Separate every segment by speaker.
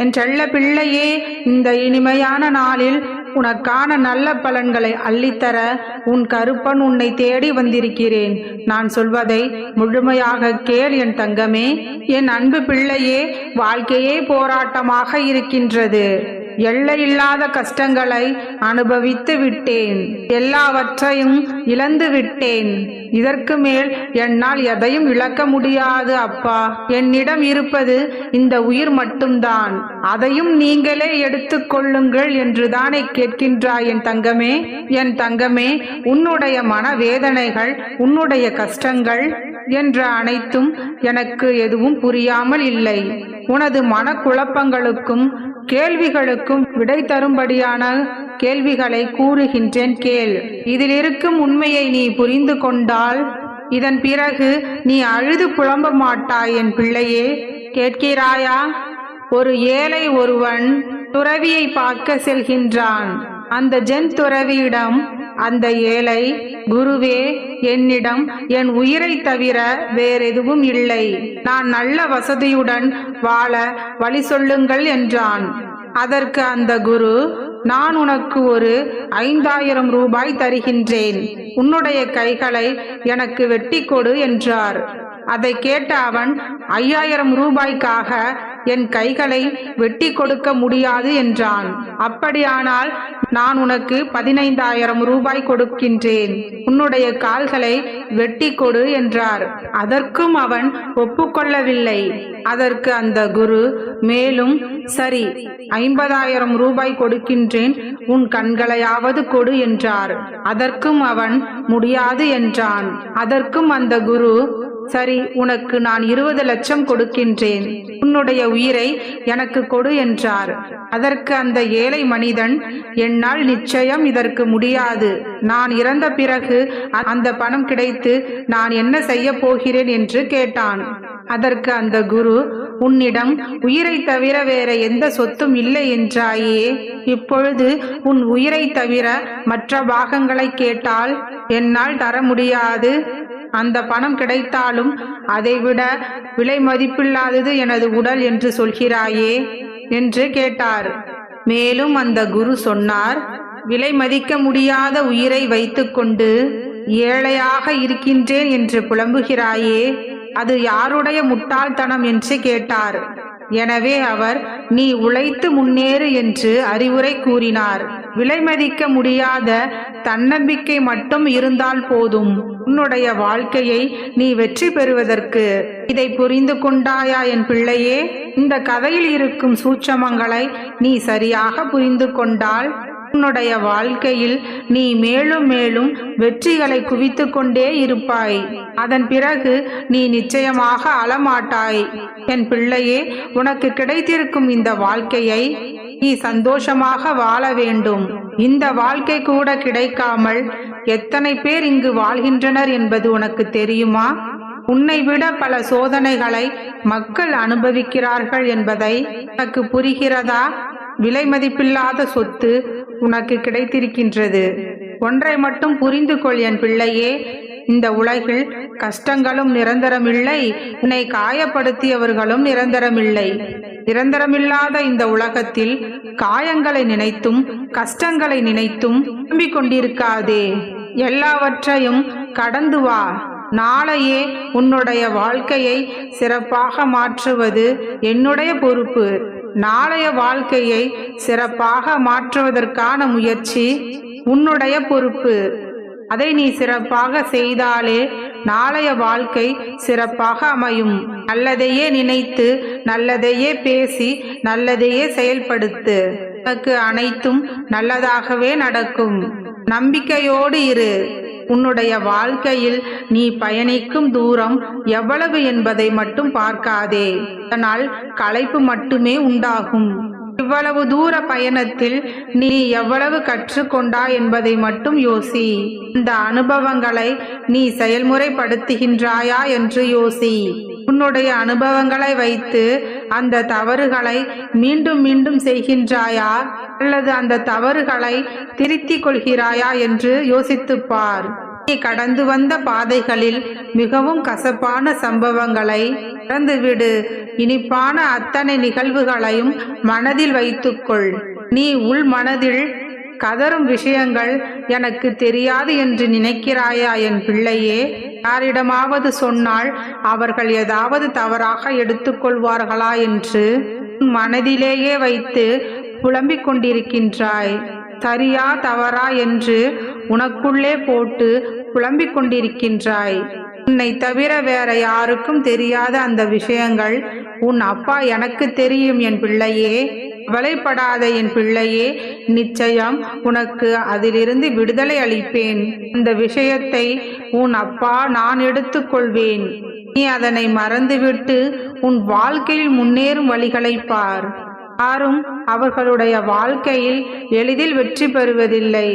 Speaker 1: என் செல்ல பிள்ளையே இந்த இனிமையான நாளில் உனக்கான நல்ல பலன்களை அள்ளித்தர உன் கருப்பன் உன்னை தேடி வந்திருக்கிறேன். நான் சொல்வதை முழுமையாக கேள் என் தங்கமே. என் அன்பு பிள்ளையே வாழ்க்கையே போராட்டமாக இருக்கின்றது. எல்லையில்லாத கஷ்டங்களை அனுபவித்து விட்டேன். எல்லாவற்றையும் இழந்து விட்டேன். இதற்கு மேல் என்னால் எதையும் இழக்க முடியாது அப்பா. என்னிடம் இருப்பது இந்த உயிர் மட்டும்தான். அதையும் நீங்களே எடுத்துக்கொள்ளுங்கள் என்று தானே கேட்கின்றாய் என் தங்கமே. என் தங்கமே உன்னுடைய மன வேதனைகள் உன்னுடைய கஷ்டங்கள் என்ற அனைத்தும் எனக்கு எதுவும் புரியாமல் இல்லை. உனது மனக்குழப்பங்களுக்கும் கேள்விகளுக்கும் விடை தரும்படியான கேள்விகளை கூறுகின்றேன் கேள். இதில் இருக்கும் உண்மையை நீ புரிந்து கொண்டால் இதன் பிறகு நீ அழுது புலம்ப மாட்டாய் என் பிள்ளையே. கேட்கிறாயா? ஒரு ஏழை ஒருவன் துறவியை பார்க்க செல்கின்றான். அந்த ஜென் துறவியிடம் அந்த ஏழை குருவே என்னிடம் என் உயிரை தவிர வேறெதுவும் இல்லை. நான் நல்ல வசதியுடன் வாழ வழி சொல்லுங்கள் என்றான். அதற்கு அந்த குரு நான் உனக்கு ஒரு ஐந்தாயிரம் ரூபாய் தருகின்றேன். உன்னுடைய கைகளை எனக்கு வெட்டி கொடு என்றார். அதை கேட்ட அவன் ஐயாயிரம் ரூபாய்க்காக என் கைகளை வெட்டி கொடுக்க முடியாது என்றான். அப்படியானால் நான் உனக்கு பதினைந்தாயிரம் ரூபாய் கொடுக்கின்றேன். உன்னுடைய கால்களை வெட்டி கொடு என்றார். அதற்கும் அவன் ஒப்புக்கொள்ளவில்லை. அதற்கு அந்த குரு மேலும் சரி ஐம்பதாயிரம் ரூபாய் கொடுக்கின்றேன். உன் கண்களையாவது கொடு என்றார். அதற்கும் அவன் முடியாது என்றான். அதற்கும் அந்த குரு சரி உனக்கு நான் இருபது லட்சம் கொடுக்கின்றேன். உன்னுடைய உயிரை எனக்கு கொடு என்றார். அதற்கு அந்த ஏழை மனிதன் என்னால் நிச்சயம் இதற்கு முடியாது. நான் இறந்த பிறகு அ- அந்த பணம் கிடைத்து நான் என்ன செய்ய போகிறேன்? என்று கேட்டான். அதற்கு அந்த குரு உன்னிடம் உயிரை தவிர வேற எந்த சொத்தும் இல்லை என்றாயே. இப்பொழுது உன் உயிரை தவிர மற்ற பாகங்களை கேட்டால் என்னால் தர முடியாது. அந்த பணம் கிடைத்தாலும் அதைவிட விலை மதிப்பில்லாதது எனது உடல் என்று சொல்கிறாயே என்று கேட்டார். மேலும் அந்த குரு சொன்னார் விலை மதிக்க முடியாத உயிரை வைத்துக்கொண்டு ஏழையாக இருக்கின்றேன் என்று புலம்புகிறாயே அது யாருடைய முட்டாள்தனம்? என்று கேட்டார். எனவே அவர் நீ உழைத்து முன்னேறு என்று அறிவுரை கூறினார். விலை மதிக்க முடியாத தன்னம்பிக்கை மட்டும் இருந்தால் போதும். உன்னுடைய வாழ்க்கையை நீ வெற்றி பெறுவதற்கு. இதை புரிந்து கொண்டாயா என் பிள்ளையே? இந்த கதையில் இருக்கும் சூட்சமங்களை நீ சரியாக புரிந்து கொண்டால் உன்னுடைய வாழ்க்கையில் நீ மேலும் மேலும் வெற்றிகளை குவித்து கொண்டே இருப்பாய். அதன் பிறகு நீ நிச்சயமாக அழமாட்டாய். என் பிள்ளையே உனக்கு கிடைத்திருக்கும் இந்த வாழ்க்கையை நீ சந்தோஷமாக வாழ வேண்டும். இந்த வாழ்க்கை கூட கிடைக்காமல் எத்தனை பேர் இங்கு வாழ்கின்றனர் என்பது உனக்கு தெரியுமா? உன்னை விட பல சோதனைகளை மக்கள் அனுபவிக்கிறார்கள் என்பதை உனக்கு புரிகிறதா? விலை மதிப்பில்லாத சொத்து உனக்கு கிடைத்திருக்கின்றது. ஒன்றை மட்டும் புரிந்து கொள் என் பிள்ளையே. இந்த உலகில் கஷ்டங்களும் நிரந்தரமில்லை. உன்னை காயப்படுத்தியவர்களும் நிரந்தரமில்லை. நிரந்தரமில்லாத இந்த உலகத்தில் காயங்களை நினைத்தும் கஷ்டங்களை நினைத்தும் நம்பிக் கொண்டிருக்காதே எல்லாவற்றையும் கடந்து வா. நாளையே உன்னுடைய வாழ்க்கையை சிறப்பாக மாற்றுவது என்னுடைய பொறுப்பு. நாளைய வாழ்க்கையை சிறப்பாக மாற்றுவதற்கான முயற்சி உன்னுடைய பொறுப்பு. அதை நீ சிறப்பாக செய்தாலே நாளைய வாழ்க்கை சிறப்பாக அமையும். நல்லதையே நினைத்து நல்லதையே பேசி நல்லதையே செயல்படுத்து. உனக்கு அனைத்தும் நல்லதாகவே நடக்கும். நம்பிக்கையோடு இரு. உன்னுடைய வாழ்க்கையில் நீ பயணிக்கும் தூரம் எவ்வளவு என்பதை மட்டும் பார்க்காதே. அதனால் களைப்பு மட்டுமே உண்டாகும். இவ்வளவு தூர பயணத்தில் நீ எவ்வளவு கற்றுக்கொண்டா என்பதை மட்டும் யோசி. இந்த அனுபவங்களை நீ செயல்முறைப்படுத்துகின்றாயா என்று யோசி. உன்னுடைய அனுபவங்களை வைத்து அந்த தவறுகளை மீண்டும் மீண்டும் செய்கின்றாயா? அல்லது அந்த தவறுகளை திருத்திக் கொள்கிறாயா என்று யோசித்துப்பார் நீ கடந்து வந்த பாதைகளில் மிகவும் கசப்பான சம்பவங்களை இறந்துவிடு இனிப்பான அத்தனை நிகழ்வுகளையும் மனதில் வைத்துக்கொள் நீ உள் மனதில் கதரும் விஷயங்கள் எனக்கு தெரியாது என்று நினைக்கிறாயா என் பிள்ளையே? யாரிடமாவது சொன்னால் அவர்கள் ஏதாவது தவறாக எடுத்துக்கொள்வார்களா என்று உன் மனதிலேயே வைத்து புலம்பிக் கொண்டிருக்கின்றாய். சரியா தவறா என்று உனக்குள்ளே போட்டு புலம்பிக் கொண்டிருக்கின்றாய். உன்னை தவிர வேற யாருக்கும் தெரியாத அந்த விஷயங்கள் உன் அப்பா எனக்கு தெரியும் என் பிள்ளையே கவலைப்படாத என் பிள்ளையே நிச்சயம் உனக்கு அதிலிருந்து விடுதலை அளிப்பேன். அந்த விஷயத்தை உன் அப்பா நான் எடுத்துக்கொள்வேன். நீ அதனை மறந்துவிட்டு உன் வாழ்க்கையில் முன்னேறும் வழிகளை பார். யாரும் அவர்களுடைய வாழ்க்கையில் எளிதில் வெற்றி பெறுவதில்லை.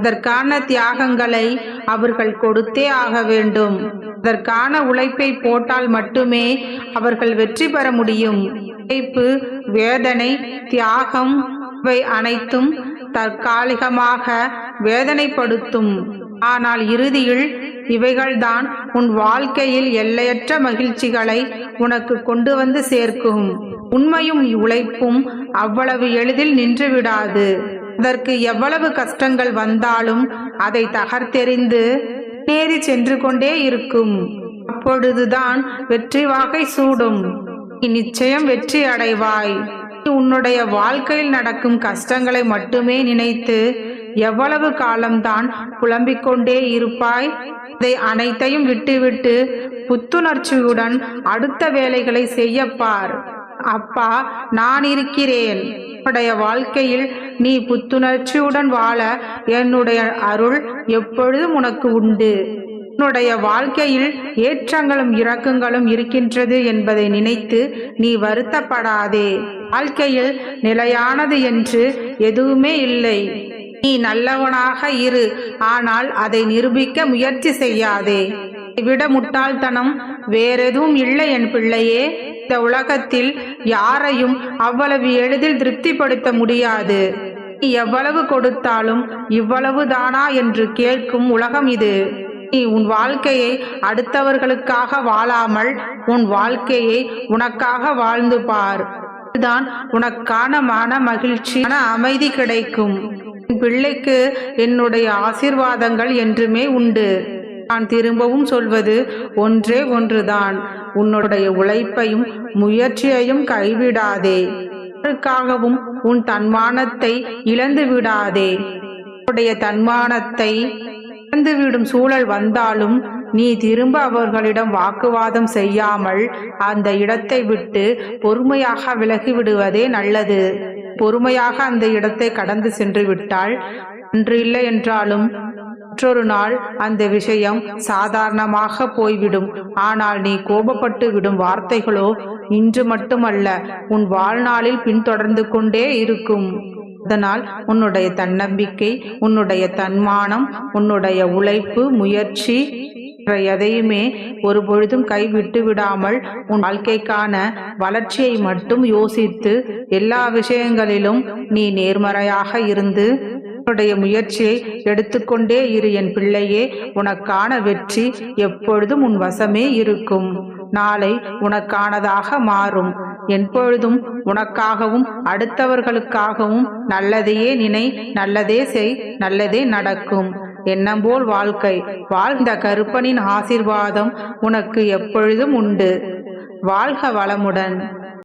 Speaker 1: அதற்கான தியாகங்களை அவர்கள் கொடுத்தே ஆக வேண்டும். அதற்கான உழைப்பை போட்டால் மட்டுமே அவர்கள் வெற்றி பெற முடியும். உழைப்பு வேதனை தியாகம் இவை அனைத்தும் தற்காலிகமாக வேதனைப்படுத்தும். ஆனால் இறுதியில் இவைகள்தான் உன் வாழ்க்கையில் எல்லையற்ற மகிழ்ச்சிகளை உனக்கு கொண்டு வந்து சேர்க்கும். உண்மையும் உழைப்பும் அவ்வளவு எளிதில் நின்றுவிடாது அதற்கு எவ்வளவு கஷ்டங்கள் வந்தாலும் அதை தகர்த்தெறிந்து நேரி சென்று கொண்டே இருக்கும். அப்பொழுதுதான் வெற்றி வாகை சூடும். நீ நிச்சயம் வெற்றி அடைவாய். உன்னுடைய வாழ்க்கையில் நடக்கும் கஷ்டங்களை மட்டுமே நினைத்து எவ்வளவு காலம்தான் புலம்பிக் கொண்டே இருப்பாய். இதை அனைத்தையும் விட்டுவிட்டு புத்துணர்ச்சியுடன் அடுத்த வேலைகளை செய்யப்பார் அப்பா நான் இருக்கிறேன். உன்னுடைய வாழ்க்கையில் நீ புத்துணர்ச்சியுடன் வாழ என்னுடைய அருள் எப்பொழுதும் உனக்கு உண்டு. உன்னுடைய வாழ்க்கையில் ஏற்றங்களும் இறக்கங்களும் இருக்கின்றது என்பதை நினைத்து நீ வருத்தப்படாதே. வாழ்க்கையில் நிலையானது என்று எதுவுமே இல்லை. நீ நல்லவனாக இரு ஆனால் அதை நிரூபிக்க முயற்சி செய்யாதே. விட முட்டாள்தனம் வேறெதுவும் இல்லை என் பிள்ளையே. இந்த உலகத்தில் யாரையும் அவ்வளவு எளிதில் திருப்திப்படுத்த முடியாது. நீ எவ்வளவு கொடுத்தாலும் இவ்வளவு தானா என்று கேட்கும் உலகம் இது. நீ உன் வாழ்க்கையை அடுத்தவர்களுக்காக வாழாமல் உன் வாழ்க்கையை உனக்காக வாழ்ந்து பார். தான் உனக்கான மன மகிழ்ச்சி மன அமைதி கிடைக்கும். என் பிள்ளைக்கு என்னுடைய ஆசீர்வாதங்கள் என்றுமே உண்டு. நான் திரும்பவும் சொல்வது ஒன்றே ஒன்றுதான். உன்னுடைய உழைப்பையும் முயற்சியையும் கைவிடாதே. யாருக்காகவும் உன் தன்மானத்தை இழந்து விடாதே. உன்னுடைய தன்மானத்தை இழந்துவிடும் சூழல் வந்தாலும் நீ திரும்ப அவர்களிடம் வாக்குவாதம் செய்யாமல் அந்த இடத்தை விட்டு பொறுமையாக விலகி விடுவதே நல்லது. பொறுமையாக அந்த இடத்தை கடந்து சென்று விட்டால் அன்று இல்லை என்றாலும் மற்றொரு நாள் அந்த விஷயம் சாதாரணமாக போய்விடும். ஆனால் நீ கோபப்பட்டு விடும் வார்த்தைகளோ இன்று மட்டுமல்ல உன் வாழ்நாளில் பின்தொடர்ந்து கொண்டே இருக்கும். அதனால் உன்னுடைய தன்னம்பிக்கை உன்னுடைய தன்மானம் உன்னுடைய உழைப்பு முயற்சி எதையுமே ஒரு பொழுதும் கைவிட்டு விடாமல் உன் வாழ்க்கைக்கான வளர்ச்சியை மட்டும் யோசித்து எல்லா விஷயங்களிலும் நீ நேர்மறையாக இருந்து உன்னுடைய முயற்சியை எடுத்துக்கொண்டே இரு என் பிள்ளையே. உனக்கான வெற்றி எப்பொழுதும் உன் வசமே இருக்கும். நாளை உனக்கானதாக மாறும். எப்பொழுதும் உனக்காகவும் அடுத்தவர்களுக்காகவும் நல்லதையே நினை நல்லதே செய் நல்லதே நடக்கும். எண்ணம்போல் வாழ்க்கை. வாழ்ந்த கருப்பனின் ஆசிர்வாதம் உனக்கு எப்பொழுதும் உண்டு. வாழ்க வளமுடன்.